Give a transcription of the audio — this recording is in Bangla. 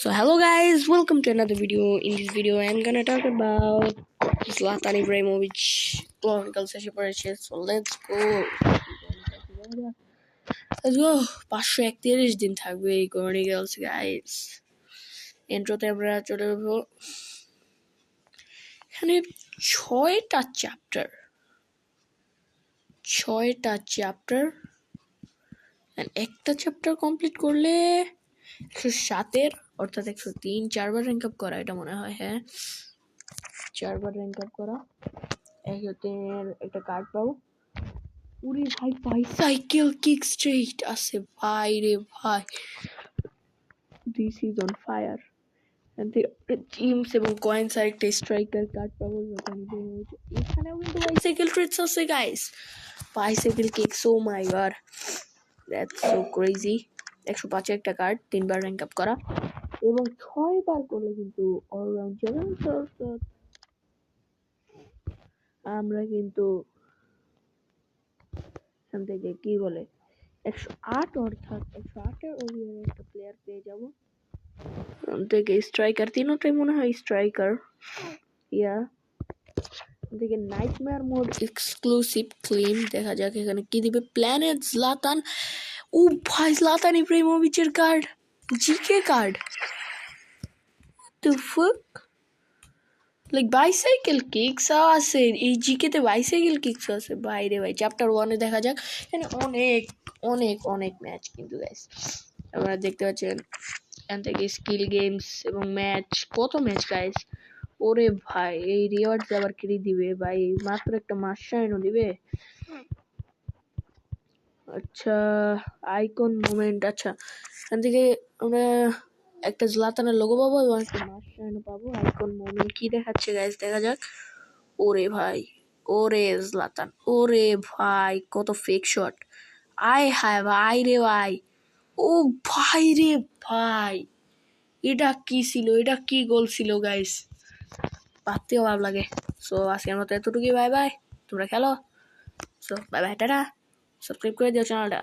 So hello guys, welcome to another video. In this video, I'm gonna talk about Zlatan Ibrahimovic Chronicle শেষে পড়েছে So let's go. Let's go. পাঁচশো একত্রিশ দিন থাকবে এই Chronicles guys. ইন্ট্রোতে আমরা চলে যাব এখানে ছয়টা চ্যাপ্টার ছয়টা চ্যাপ্টার একটা চ্যাপ্টার কমপ্লিট করলে একশো সাতের, অর্থাৎ একশো তিন, চারবার র্যাঙ্ক আপ করা এটা মনে হয় হ্যাঁ। চারবার র্যাঙ্ক আপ করা। একশো তিনের একটা কার্ড পাবো উরি ভাই বাইসাইকেল কিক স্ট্রেট আছে, ভাই রে ভাই। This is on fire gems এবং কয়েন্স আর একটা স্ট্রাইকার কার্ড পাবো এখানেও কিন্তু বাইসাইকেল ট্রেডস আছে guys bicycle kicks oh my God that's so crazy একশো পাঁচে একটা কার্ড তিনবার র্যাঙ্ক আপ করা। এবং ছয়বার করলে কিন্তু অলরাউন্ড যাবে আমরা কিন্তু এখান থেকে কি বলে, একশো আট অর্থাৎ একশো আটের ওভারে একটা প্লেয়ার পেয়ে যাব। থেকে স্ট্রাইকার তিনটাই মনে হয় স্ট্রাইকার ইয়া থেকে নাইটমেয়ার মোড এক্সক্লুসিভ ক্লিন দেখা যাক এখানে কি দিবে। প্ল্যানেট জলাতান ও ভাই জলাতান ইব্রাহিমোভিচের কার্ড জিকে কার্ড ফুক লাইক বাইসাইকেল কিক্স আছে। এই জিকেতে বাইসাইকেল কিক্স আছে। বাইরে ভাই চ্যাপ্টার ওয়ানে দেখা যাক। এখানে অনেক অনেক অনেক ম্যাচ কিন্তু গাইস আপনারা দেখতে পাচ্ছেন। এখান থেকে স্কিল গেমস এবং ম্যাচ কত ম্যাচ গাইস ওরে ভাই এই রিওয়ার্ডস আবার কি দিবে ভাই? মাত্র একটা মাসাইনও দিবে? আচ্ছা আইকন মোমেন্ট আচ্ছা। এখান থেকে আমরা একটা জলাতানের লোগো পাবো এবং একটা মাসাইনও পাবো। আইকন মোমেন্ট কি দেখাচ্ছে গাইস দেখা যাক। ওরে ভাই ওরে জলাতান ওরে ভাই কত ফেক শট আয় হায় ভাই রে ভাই ও ভাই রে ভাই এটা কি ছিল? এটা কি গোল ছিল গাইস ভাবতেও ভালো লাগে। সো আজকের মতো এতটুকুই বাই বাই তোমরা খেলো। So bye bye tata. Subscribe করে দিও চ্যানেলটা